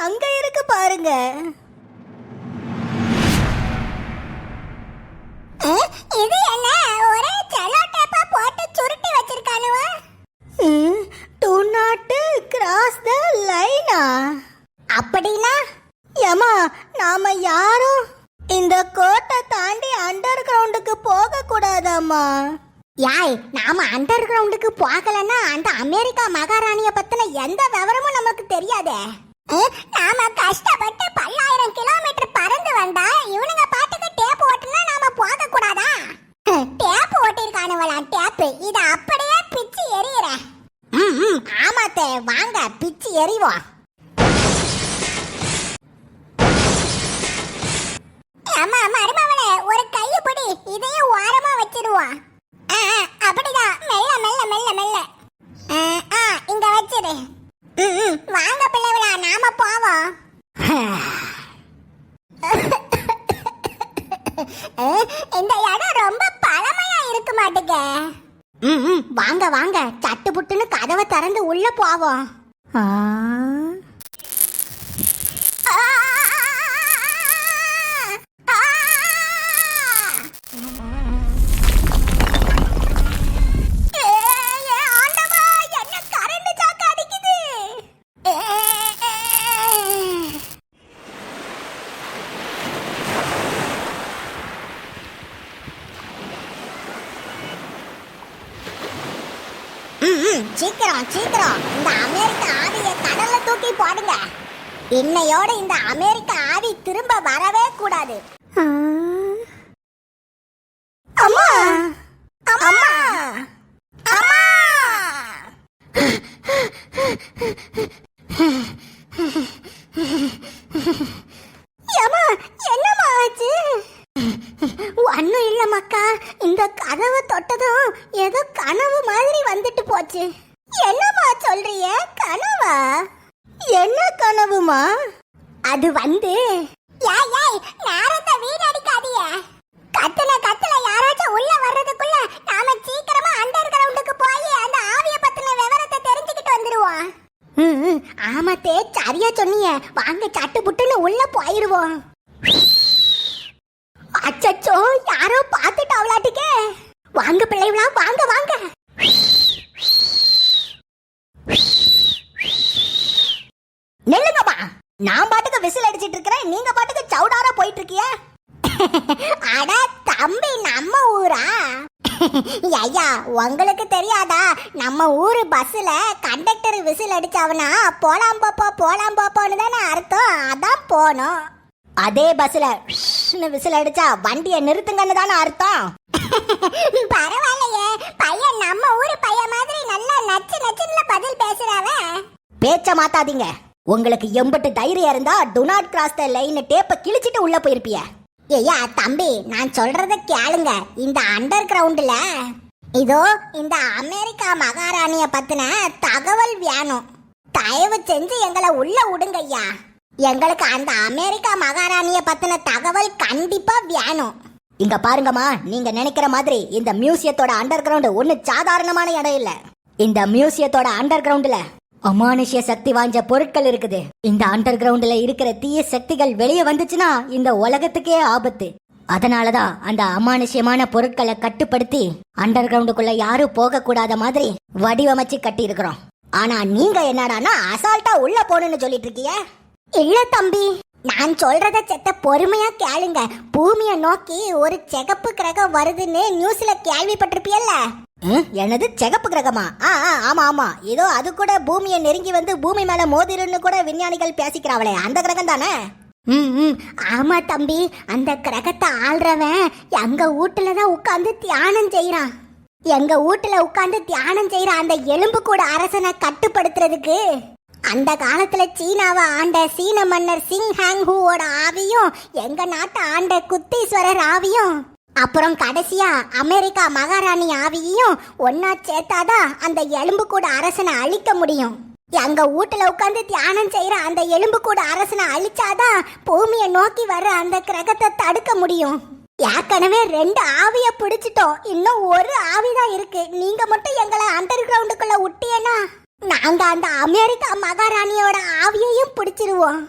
அங்க இருக்கு பாருங்க. இது என்ன? ஒரே செல்லோ டேப்பா போட்டு சுருட்டி வச்சிருக்கானுவ? டு நாட் கிராஸ் த லைனா அப்படின்னா? ஏமா நாம யாரும் இந்த கோட்டை தாண்டி அண்டர் கிரவுண்டுக்கு போக கூடாதாம்மா யாய் நாம அண்டர் கிரவுண்டுக்கு போகலன்னா அந்த அமெரிக்கா மகாராணிய பத்தின எந்த விவரமும் நமக்கு தெரியாதே? நாம கஷ்டப்பட்டு பல்லாயிரம் கிலோமீட்டர் பறந்து வந்தா இவனுங்க பாட்டுக்கு டேப் ஓட்டுனா நாம போக கூடாதா டேப் ஓட்டிருக்கானுவலாம் டேப். இத அப்படியே பிச்சு ம், ஆமாத்தே வாங்க பிச்சு எறிவோம். அம்மா மருமவளே ஒரு கைய பிடி இதையும் ஓரமா வச்சிருவோம். அப்படிதான். மெல்ல மெல்ல மெல்ல மெல்ல ஆ, ஆ, இங்க வச்சிரு ம், ம், வாங்க பிள்ளைகளா நாம போவோம் அஹ், இந்த இடம் ரொம்ப பழமையா இருக்கு மாட்டுங்க ம் ம், வாங்க சட்டு புட்டுன்னு கதவை திறந்து உள்ள போவோம். சீக்கிரம் சீக்கிரம். இந்த அமெரிக்க ஆவியை கடல்ல தூக்கி போடுங்க. இன்னையோட இந்த அமெரிக்க ஆவி திரும்ப வரவே கூடாது. அம்மா. அம்மா. அம்மா ஏம்மா, என்னம்மா ஆச்சு ஒன்னும் இல்ல மக்கா இந்த கதவை தொட்டதும் ஏதோ கனவு மாதிரி வந்துட்டு போச்சு என்னம்மா சொல்றிய கனவா என்ன கனவுமா? அது வந்து ஏய் ஏய் நேரத்தை வீணடிக்காதீங்க கத்துன கத்துல யாராச்சும் உள்ள வர்றதுக்குள்ள நாம சீக்கிரமா அண்டர் கிரவுண்டுக்கு போய் அந்த ஆவிய பத்தின விவரத்தை தெரிஞ்சுக்கிட்டு வந்துருவோம். ஆமாத்தே சரியா சொன்னீங்க. வாங்க சட்டு புட்டுன்னு உள்ள போயிருவோம். அச்சச்சோ யாரோ பார்த்துட்டாவளாட்டுக்கே வாங்க பிள்ளைகளா வாங்க வாங்க. நெல்லுங்கம்மா நான் பாட்டுக்கு விசில் அடிச்சிட்டு இருக்கிறேன். நீங்க பாட்டுக்கு சவுடாரா போயிட்டு இருக்கிய அட தம்பி நம்ம ஊரா? ஐயா உங்களுக்கு தெரியாதா? நம்ம ஊரு பஸ்ல கண்டக்டர் விசில் அடிச்சாவனா போலாம் பாப்பா போலாம் பாப்பான்னு தானே அர்த்தம். அதான் போனோம். அதே பஸ்ல விசில் அடிச்சா வண்டியை நிறுத்துங்கன்னு தானே அர்த்தம். பரவாயில்லையே. பையன் நம்ம ஊரு பையன் மாதிரி நல்லா நச்சு நச்சுன்னு பதில் பேசுறாவே. பேச்ச மாத்தாதீங்க. உங்களுக்கு எம்பட்டு தைரியம் இருந்தா do not cross the line டேப்ப கிழிச்சிட்டு உள்ள போயிருப்பிய. ஐயா தம்பி நான் சொல்றத கேளுங்க. இந்த அண்டர் கிரவுண்ட்ல இதோ இந்த அமெரிக்கா மகாராணிய பத்தின தகவல் வேணும். தயவு செஞ்சு எங்களை உள்ள விடுங்க ஐயா எங்களுக்கு அந்த அமெரிக்கா மகாராணிய பத்தின தகவல் கண்டிப்பா வேணும். இங்க பாருங்கம்மா நீங்க நினைக்கிற மாதிரி இந்த மியூசியத்தோட அண்டர் கிரவுண்ட் ஒன்றும் சாதாரணமான இடம் இல்ல. இந்த மியூசியத்தோட அண்டர் கிரவுண்ட்ல அமானுஷ்ய சக்தி வாய்ந்த பொருட்கள் இருக்குது. இந்த அண்டர் கிரவுண்ட்ல இருக்கிற தீய சக்திகள் வெளியே வந்துச்சுன்னா இந்த உலகத்துக்கே ஆபத்து. அதனாலதான் அந்த அமானுஷ்யமான பொருட்களை கட்டுப்படுத்தி அண்டர் கிரவுண்டுக்குள்ள யாரும் போக கூடாத மாதிரி வடிவமைச்சு கட்டி இருக்கிறோம் ஆனா நீங்க என்னடான்னா அசால்ட்டா உள்ள போகணும்னு சொல்லிட்டு இருக்கீங்க இல்ல தம்பி நான் சொல்றத செத்த பொறுமையா கேளுங்க. பூமியை நோக்கி ஒரு சிகப்பு கிரகம் வருதுன்னு நியூஸ்ல கேள்விப்பட்டிருப்பியல்ல. என்னது சிகப்பு கிரகமா? ஆ ஆமா ஆமா. ஏதோ அது கூட பூமியை நெருங்கி வந்து பூமி மேல மோதிருன்னு கூட விஞ்ஞானிகள் பேசிக்கிறாங்களே அந்த கிரகம் தானே? ம் ஆமா தம்பி. அந்த கிரகத்தை ஆள்றவன் எங்க வீட்டுல தான் உட்கார்ந்து தியானம் செய்யறான் எங்க வீட்டுல உட்கார்ந்து தியானம் செய்யற அந்த எலும்பு கூட அரசனை கட்டுப்படுத்துறதுக்கு. அந்த காலத்துல சீனாவை ஆண்ட சீன மன்னர் சிங் ஹாங் ஹூவோட ஆவியும் எங்க நாட்டை ஆண்ட குத்தீஸ்வரர் ஆவியும். அப்புறம் கடைசியா அமெரிக்கா மகாராணி ஆவியையும் ஒன்னா சேர்த்தாதான் அந்த எலும்பு கூட அரசனை அழிக்க முடியும். எங்க வீட்டுல உட்காந்து தியானம் செய்யற அந்த எலும்பு கூட அரசனை அழிச்சாதான் பூமியை நோக்கி வர அந்த கிரகத்தை தடுக்க முடியும். ஏற்கனவே ரெண்டு ஆவிய பிடிச்சிட்டோம். இன்னும் ஒரு ஆவிதான் இருக்கு. நீங்க மட்டும் எங்களை அண்டர் கிரவுண்டுக்குள்ள விட்டியனா நாங்க அந்த அமெரிக்கா மகாராணியோட ஆவியையும் பிடிச்சிருவோம்.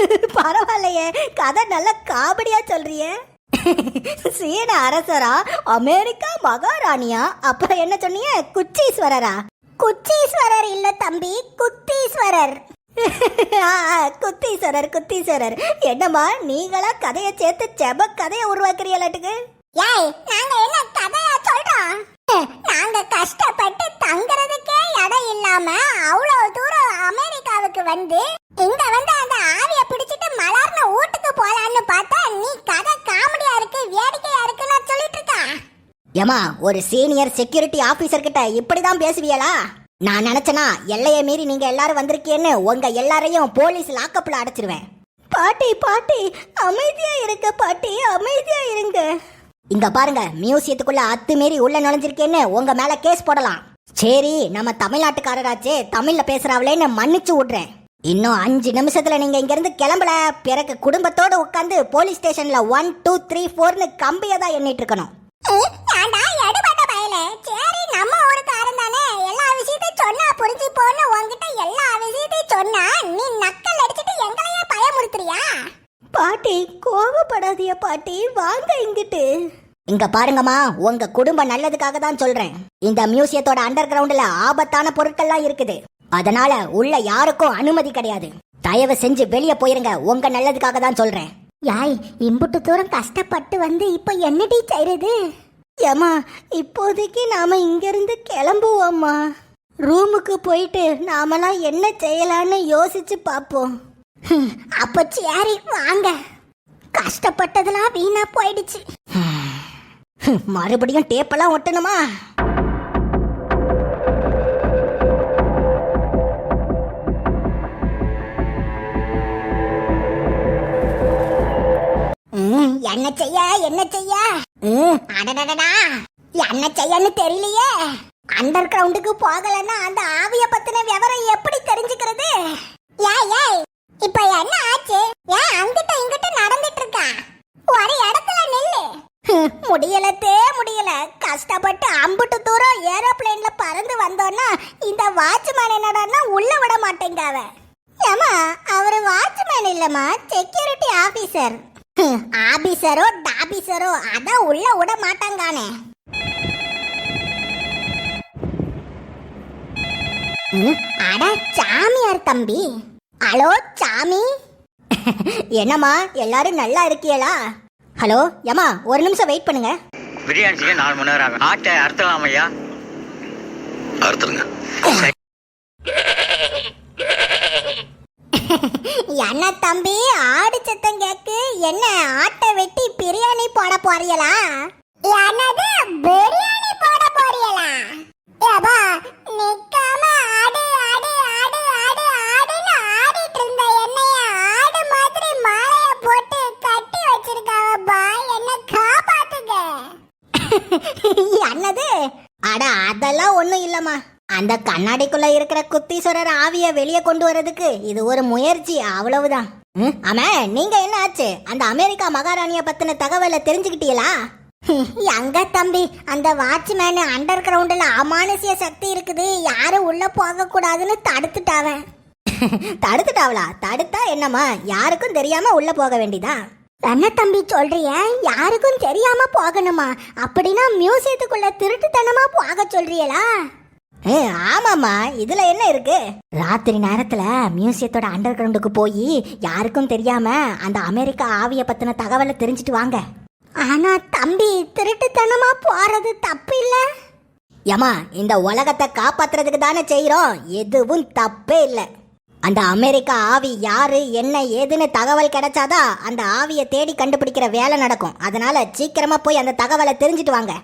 பரவாயில்லையே கதை நல்ல காமெடியா சொல்றியே. சீன அரசரா அமெரிக்கா மகாராணியா? அப்புறம் என்ன சொன்னீங்க? குச்சீஸ்வரரா குச்சீஸ்வரர் இல்ல தம்பி குத்தீஸ்வரர் ஆ, குத்தீஸ்வரர் குத்தீஸ்வரர் என்னம்மா நீங்களா கதையை சேர்த்து செப கதையை உருவாக்குறீங்களாட்டுக்கு ஏய் நாங்க என்ன கதையா சொல்றோம்? நாங்க கஷ்டப்பட்டு தங்குறதுக்கே இடம் இல்லாம அவ்வளவு தூரம் அமெரிக்காவுக்கு வந்து இங்க வந்து அந்த ஆவிய பிடிச்சிட்டு மலர்ன வீட்டுக்கு போலான்னு பார்த்தா நீ கதை காமெடியா இருக்கு வேடிக்கையா இருக்குன்னு சொல்லிட்டு இருக்கா ஏமா ஒரு சீனியர் செக்யூரிட்டி ஆபீசர் கிட்ட இப்படிதான் பேசுவீங்களா? நான் நினைச்சனா எல்லையை மீறி நீங்க எல்லாரும் வந்திருக்கீன்னு உங்க எல்லாரையும் போலீஸ் லாக்கப்ல அடைச்சிருவேன். பாட்டி பாட்டி அமைதியா இருங்க பாட்டி அமைதியா இருங்க. இங்க பாருங்க மியூசியத்துக்குள்ள அத்துமீறி உள்ள நுழைஞ்சிருக்கேன்னு உங்க மேல கேஸ் போடலாம். சரி நம்ம தமிழ்நாட்டுக்காரராச்சே தமிழ்ல பேசுறாவளேன்னு மன்னிச்சு விடுறேன். இன்னும் அஞ்சு நிமிஷத்துல நீங்க இங்க இருந்து கிளம்பல பிறகு குடும்பத்தோட உட்காந்து போலீஸ் ஸ்டேஷன்ல ஒன் டூ த்ரீ ஃபோர்னு கம்பியை தான் எண்ணிட்டு இருக்கணும். சரி நம்ம ஊருக்காரன் தானே. எல்லா விஷயத்தையும் சொன்னா புரிஞ்சு போன்னு உன்கிட்ட எல்லா விஷயத்தையும் சொன்னா நீ நக்கல் அடிச்சிட்டு எங்களையே பயமுறுத்துறியா? பாட்டி கோவப்படாதிய பாட்டி. வாங்க இங்கிட்டு. இங்க பாருங்கம்மா உங்க குடும்ப நல்லதுக்காக தான் சொல்றேன். இந்த மியூசியத்தோட அண்டர் கிரவுண்ட்ல ஆபத்தான பொருட்கள்லாம் இருக்குது. அதனால உள்ள யாருக்கும் அனுமதி கிடையாது. தயவு செஞ்சு வெளியே போயிருங்க உங்க நல்லதுக்காக தான் சொல்றேன். யாய் இம்புட்டு தூரம் கஷ்டப்பட்டு வந்து இப்போ என்னடி செய்யறது ஏமா இப்போதைக்கு நாம இங்கிருந்து கிளம்புவோம்மா. ரூமுக்கு போயிட்டு நாமெல்லாம் என்ன செய்யலான்னு யோசிச்சு பார்ப்போம். அப்ப சரி வாங்க. கஷ்டப்பட்டதெல்லாம் வீணா போயிடுச்சு. மறுபடியும் டேப்பெல்லாம் ஒட்டணுமா? என்ன செய்ய என்ன செய்ய? அடடடடா. என்ன செய்யன்னு தெரியலையே. அண்டர் கிரவுண்டுக்கு போகலன்னா அந்த ஆவிய பத்தின விவரம் எப்படி தெரிஞ்சுக்கிறது? ஏய் ஏய் இப்ப என்ன ஆச்சு? ஏன் அங்கிட்ட இங்கிட்ட நடந்துட்டு இருக்கா? ஒரு இடத்துல நில்லு. முடியலத்தே முடியல. கஷ்டப்பட்டு அம்புட்டு தூரம் ஏரோப்ளேன்ல பறந்து வந்தோன்னா இந்த வாட்ச்மேன் என்னடான்னா உள்ள விட மாட்டேங்காவ ஏமா அவர் வாட்ச்மேன் இல்லம்மா செக்யூரிட்டி ஆபீசர் ஆபீசரோ டாபீசரோ அதான் உள்ள விட மாட்டாங்கானே. அட சாமியார் தம்பி. ஹலோ சாமி. என்னம்மா எல்லாரும் நல்லா இருக்கீங்களா? ஹலோ ஏமா ஒரு நிமிஷம் வெயிட் பண்ணுங்க. பிரியாணி செய்ய நாலு மணி நேரம் ஆகும். ஆட்டை அறுத்தலாம் ஐயா? அறுத்துருங்க. என்ன தம்பி ஆடு சத்தம் கேக்கு? என்ன ஆட்டை வெட்டி பிரியாணி போட போறீங்களா? என்னது பிரியாணி போட போறீங்களா? ஏபா நிக்காம ஆடு என்னது அட அதெல்லாம் ஒண்ணும் இல்லம்மா. அந்த கண்ணாடிக்குள்ள இருக்கிற குத்தீஸ்வரர் ஆவிய வெளியே கொண்டு வர்றதுக்கு இது ஒரு முயற்சி அவ்வளவுதான். ஆமா நீங்க என்ன ஆச்சு? அந்த அமெரிக்கா மகாராணிய பத்தின தகவலை தெரிஞ்சுக்கிட்டீங்களா? எங்க தம்பி அந்த வாட்ச்மேன் அண்டர் கிரவுண்ட்ல அமானுஷ்ய சக்தி இருக்குது யாரும் உள்ள போக கூடாதுன்னு தடுத்துட்டாவன். தடுத்துட்டாவளா? தடுத்தா என்னம்மா? யாருக்கும் தெரியாம உள்ள போக வேண்டியதா? என்ன தம்பி சொல்றிய யாருக்கும் தெரியாம போகணுமா? அப்படின்னா மியூசியத்துக்குள்ள திருட்டுத்தனமா போக சொல்றியலா? ஆமாமா இதுல என்ன இருக்கு? ராத்திரி நேரத்துல மியூசியத்தோட அண்டர் கிரவுண்டுக்கு போய் யாருக்கும் தெரியாம அந்த அமெரிக்கா ஆவிய பத்தின தகவலை தெரிஞ்சிட்டு வாங்க. ஆனா தம்பி திருட்டுத்தனமா போறது தப்பு இல்ல ஏமா இந்த உலகத்தை காப்பாத்துறதுக்கு தானே செய்யறோம் எதுவும் தப்பே இல்லை. அந்த அமெரிக்கா ஆவி யாரு என்ன ஏதுன்னு தகவல் கிடைச்சாதான் அந்த ஆவியை தேடி கண்டுபிடிக்கிற வேலை நடக்கும். அதனால சீக்கிரமா போய் அந்த தகவலை தெரிஞ்சிட்டு வாங்க.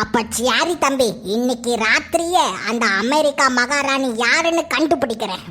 அப்ப சரி தம்பி இன்னைக்கு ராத்திரியே அந்த அமெரிக்கா மகாராணி யாருன்னு கண்டுபிடிக்கிறேன்.